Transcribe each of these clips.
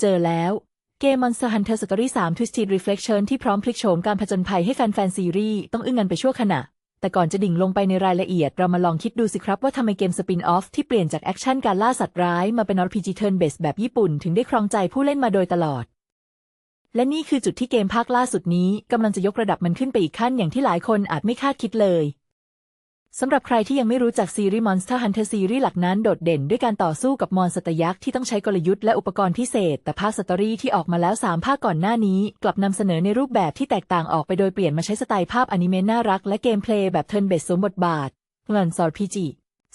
เจอแล้วเกม Monster Hunter Story 3 Twisted Reflection ที่พร้อมพลิกโฉมการผจญภัยให้แฟนๆซีรีส์ต้องอึ้งกันไปชั่วขณะ แต่ก่อนจะดิ่งลงไปในรายละเอียด เรามาลองคิดดูสิครับว่าทำไมเกมสปินออฟที่เปลี่ยนจากแอคชั่นการล่าสัตว์ร้ายมาเป็น RPG Turn Based แบบญี่ปุ่นถึงได้ครองใจผู้เล่นมาโดยตลอด และนี่คือจุดที่เกมภาคล่าสุดนี้กำลังจะยกระดับมันขึ้นไปอีกขั้นอย่างที่หลายคนอาจไม่คาดคิดเลย สำหรับใครที่ยังไม่รู้จักซีรีส์ Monster Hunter ซีรีส์หลักนั้นโดดเด่นด้วยการต่อสู้กับมอนสเตอร์ยักษ์ที่ต้องใช้กลยุทธ์และอุปกรณ์พิเศษ แต่ภาคสตอรี่ที่ออกมาแล้ว 3 ภาคก่อนหน้านี้ กลับนำเสนอในรูปแบบที่แตกต่างออกไปโดยเปลี่ยนมาใช้สไตล์ภาพอนิเมะน่ารักและเกมเพลย์แบบเทิร์นเบสสมบทบาทเงินซอร์พีจี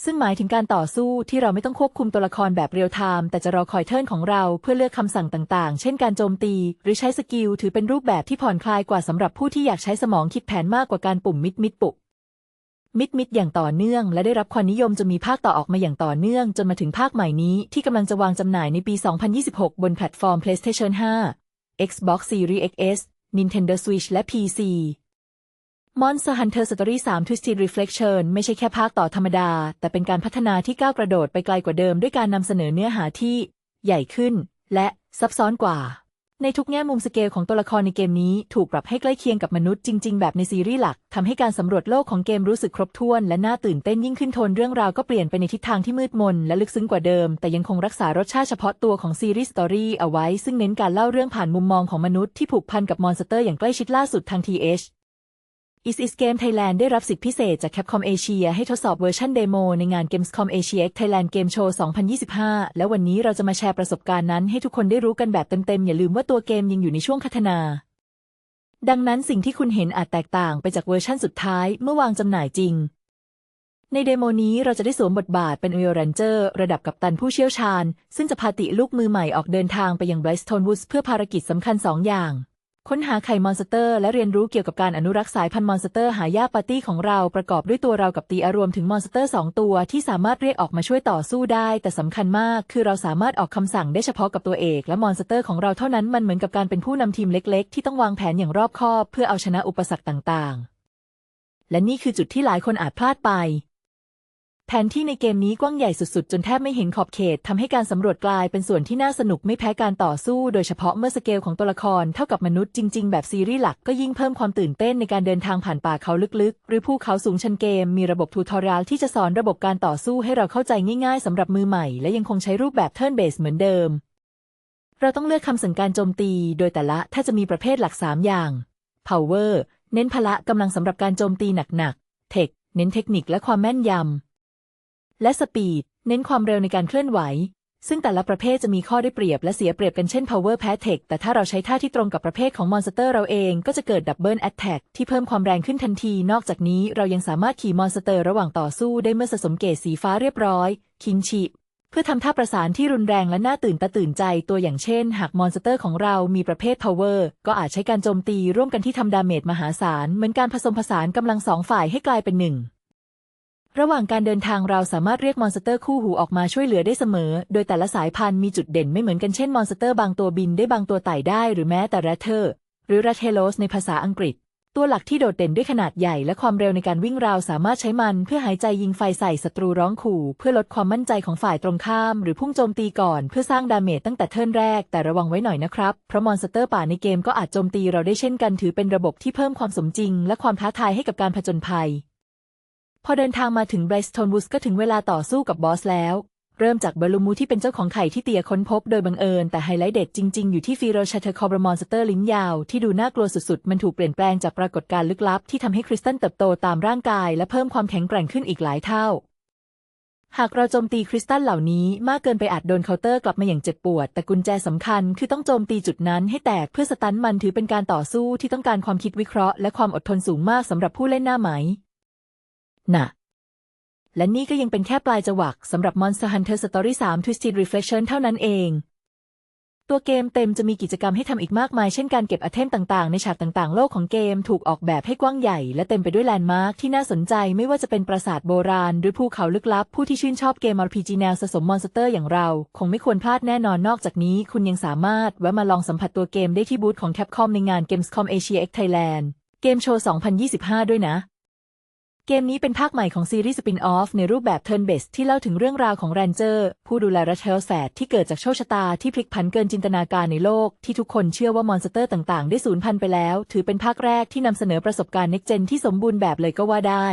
ซึ่งหมายถึงการต่อสู้ที่เราไม่ต้องควบคุมตัวละครแบบเรียลไทม์แต่จะรอคอยเทิร์นของเราเพื่อเลือกคำสั่งต่างๆ เช่นการโจมตี หรือใช้สกิลถือเป็นรูปแบบที่ผ่อนคลายกว่าสำหรับผู้ที่อยากใช้สมองคิดแผนมากกว่าการปุ่มมิดมิดปุก มิดมิดอย่างต่อเนื่อง และได้รับความนิยมจนมีภาคต่อออกมาอย่างต่อเนื่อง จนมาถึงภาคใหม่นี้ที่กำลังจะวางจำหน่ายในปี 2026 บนแพลตฟอร์ม PlayStation 5 Xbox Series XS Nintendo Switch และ PC Monster Hunter Story 3 Twisted Reflection ไม่ใช่แค่ภาคต่อธรรมดา แต่เป็นการพัฒนาที่ก้าวกระโดดไปไกลกว่าเดิมด้วยการนำเสนอเนื้อหาที่ ใหญ่ขึ้น และซับซ้อนกว่า ในทุกแง่มุมสเกลของตัวละครในเกมนี้ถูกปรับให้ใกล้เคียงกับมนุษย์จริง ๆ แบบในซีรีส์หลักทำให้การสำรวจโลกของเกมรู้สึกครบถ้วน และน่าตื่นเต้นยิ่งขึ้นโทนเรื่องราวก็เปลี่ยนไปในทิศทางที่มืดมนและลึกซึ้งกว่าเดิม แต่ยังคงรักษารสชาติเฉพาะตัวของซีรีส์สตอรี่เอาไว้ ซึ่งเน้นการเล่าเรื่องผ่านมุมมองของมนุษย์ที่ผูกพันกับมอนสเตอร์อย่างใกล้ชิดล่าสุดทาง TH Is Is Game Thailand ได้รับสิทธิพิเศษจาก Capcom Asia ให้ทดสอบเวอร์ชันเดโมในงาน Gamescom Asia X Thailand Game Show 2025 แล้ววันนี้เราจะมาแชร์ประสบการณ์นั้นให้ทุกคนได้รู้กันแบบเต็มๆ อย่าลืมว่าตัวเกมยังอยู่ในช่วงพัฒนา ดังนั้นสิ่งที่คุณเห็นอาจแตกต่างไปจากเวอร์ชันสุดท้ายเมื่อวางจำหน่ายจริง ในเดโมนี้เราจะได้สวมบทบาทเป็นเอลรันเจอร์ระดับกัปตันผู้เชี่ยวชาญ ซึ่งจะพาติลูกมือใหม่ออกเดินทางไปยังไบรสโทนวูดส์เพื่อภารกิจสำคัญสองอย่าง ค้นหาไข่มอนสเตอร์ และเรียนรู้เกี่ยวกับการอนุรักษ์สายพันธุ์มอนสเตอร์หายากปาร์ตี้ของเราประกอบด้วยตัวเรากับตีอารวมถึงมอนสเตอร์สองตัวที่สามารถเรียกออกมาช่วยต่อสู้ได้ แต่สำคัญมากคือเราสามารถออกคำสั่งได้เฉพาะกับตัวเอก และมอนสเตอร์ของเราเท่านั้นมันเหมือนกับการเป็นผู้นำทีมเล็ก ๆ ที่ต้องวางแผนอย่างรอบคอบ เพื่อเอาชนะอุปสรรคต่างๆ และนี่คือจุดที่หลายคนอาจพลาดไป แผนที่ในเกมนี้กว้างใหญ่สุดๆ จนแทบไม่เห็นขอบเขตทำให้การสำรวจกลายเป็นส่วนที่น่าสนุกไม่แพ้การต่อสู้ โดยเฉพาะเมื่อสเกลของตัวละครเท่ากับมนุษย์จริง ๆ แบบซีรีส์หลักก็ยิ่งเพิ่มความตื่นเต้นในการเดินทางผ่านป่าเขาลึกๆ หรือภูเขาสูงชันเกม มีระบบทูทอรียลที่จะสอนระบบการต่อสู้ให้เราเข้าใจง่าย ๆสำหรับมือใหม่ และยังคงใช้รูปแบบเทิร์นเบสเหมือนเดิม เราต้องเลือกคำสั่งการโจมตี โดยแต่ละถ้าจะมีประเภทหลัก 3 อย่าง power เน้นพละกำลังสำหรับการโจมตีหนักๆ tech เน้นเทคนิคและความแม่นยำ และสปีด เน้นความเร็วในการเคลื่อนไหว ซึ่งแต่ละประเภทจะมีข้อได้เปรียบและเสียเปรียบกันเช่น power p a t e c แต่ถ้าเราใช้ท่าที่ตรงกับประเภทของมอนสเตอร์เราเองก็จะเกิด double attack ที่เพิ่มความแรงขึ้นทันที นอกจากนี้เรายังสามารถขี่มอนสเตอร์ระหว่างต่อสู้ได้เมื่อสะสมเกจสีฟ้าเรียบร้อย คิงชิเพื่อทำท่าประสานที่รุนแรงและน่าตื่นตาตื่นใจตัวอย่างเช่น หากมอนสเตอร์ของเรามีประเภท power ก็อาจใช้การโจมตีร่วมกันที่ทำดาเมจมหาศาล เหมือนการผสมผสานกำลังสองฝ่ายให้กลายเป็นหนึ่ง ระหว่างการเดินทางเราสามารถเรียกมอนสเตอร์คู่หูออกมาช่วยเหลือได้เสมอ โดยแต่ละสายพันธุ์มีจุดเด่นไม่เหมือนกันเช่นมอนสเตอร์บางตัวบินได้บางตัวไต่ได้หรือแม้แต่แรเทอร์ หรือแรทเทโลสในภาษาอังกฤษ ตัวหลักที่โดดเด่นด้วยขนาดใหญ่และความเร็วในการวิ่งราวสามารถใช้มันเพื่อหายใจยิงไฟใส่ศัตรูร้องขู่ เพื่อลดความมั่นใจของฝ่ายตรงข้าม หรือพุ่งโจมตีก่อนเพื่อสร้างดาเมจตั้งแต่เทิร์นแรก แต่ระวังไว้หน่อยนะครับเพราะมอนสเตอร์ป่าในเกมก็อาจโจมตีเราได้เช่นกันถือเป็นระบบที่เพิ่มความสมจริง และความท้าทายให้กับการผจญภัย พอเดินทางมาถึงไบรสโทนวูสก็ถึงเวลาต่อสู้กับบอสแล้ว เริ่มจากเบลูมูที่เป็นเจ้าของไข่ที่เตียค้นพบโดยบังเอิญ แต่ไฮไลท์เด็ดจริง ๆ อยู่ที่ฟีโรชาเทอร์คอบรมอนสเตอร์ลิ้นยาว ที่ดูน่ากลัวสุดๆ มันถูกเปลี่ยนแปลงจากปรากฏการณ์ลึกลับ ที่ทำให้คริสตัลเติบโตตามร่างกาย และเพิ่มความแข็งแกร่งขึ้นอีกหลายเท่า หากเราโจมตีคริสตัลเหล่านี้มากเกินไปอาจโดนเคาน์เตอร์กลับมาอย่างเจ็บปวด แต่กุญแจสำคัญคือต้องโจมตีจุดนั้นให้แตกเพื่อสตันมันถือเป็นการต่อสู้ที่ต้องการความคิดวิเคราะห์และความอดทนสูงมากสำหรับผู้เล่นหน้าไหม น่ะ และนี่ก็ยังเป็นแค่ปลายจวักสำหรับ Monster Hunter Story 3 Twisted Reflection เท่านั้นเอง ตัวเกมเต็มจะมีกิจกรรมให้ทำอีกมากมาย เช่นการเก็บอเทมต่างๆ ในฉากต่างๆ โลกของเกมถูกออกแบบให้กว้างใหญ่ และเต็มไปด้วยแลนด์มาร์คที่น่าสนใจไม่ว่าจะเป็นปราสาทโบราณ หรือภูเขาลึกลับ ผู้ที่ชื่นชอบเกม RPG แนวสะสมมอนสเตอร์อย่างเรา คงไม่ควรพลาดแน่นอนนอกจากนี้ คุณยังสามารถแวะมาลองสัมผัสตัวเกมได้ที่บูธของ Capcom ในงาน Gamescom Asia X Thailand เกมโชว์ 2025 ด้วยนะ เกมนี้เป็นภาคใหม่ของซีรีส์สปินออฟในรูปแบบเทิร์นเบสที่เล่าถึงเรื่องราวของแรนเจอร์ ผู้ดูแลรัชเชลแสดที่เกิดจากโชคชะตาที่พลิกผันเกินจินตนาการในโลก ที่ทุกคนเชื่อว่ามอนสเตอร์ต่างๆ ได้สูญพันธุ์ไปแล้ว ถือเป็นภาคแรกที่นำเสนอประสบการณ์เน็กเจนที่สมบูรณ์แบบเลยก็ว่าได้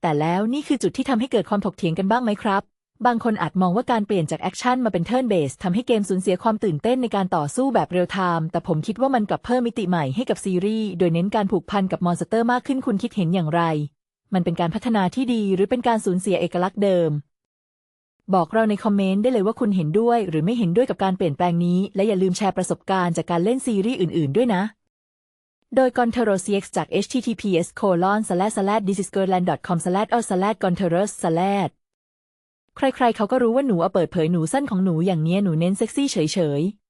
แต่แล้วนี่คือจุดที่ทำให้เกิดความถกเถียงกันบ้างไหมครับ บางคนอาจมองว่าการเปลี่ยนจากแอคชั่นมาเป็นเทิร์นเบสทำให้เกมสูญเสียความตื่นเต้นในการต่อสู้แบบเรียลไทม์แต่ผมคิดว่ามันกลับเพิ่มมิติใหม่ให้กับซีรีส์โดยเน้นการผูกพันกับมอนสเตอร์มากขึ้นคุณคิดเห็นอย่างไร มันเป็นการพัฒนาที่ดีหรือเป็นการสูญเสียเอกลักษณ์เดิม บอกเราในคอมเมนต์ได้เลยว่าคุณเห็นด้วย หรือไม่เห็นด้วยกับการเปลี่ยนแปลงนี้ และอย่าลืมแชร์ประสบการณ์จากการเล่นซีรีส์อื่น ๆ ด้วยนะโดย g o n t e r o s x จาก https colon slash slash thisisgirland com slash or slash g o n t e r o s slash ใครๆเขาก็รู้ว่าหนูเอาเปิดเผยหนูสั้นของหนูอย่างเนี้ยหนูเน้นเซ็กซี่เฉยๆ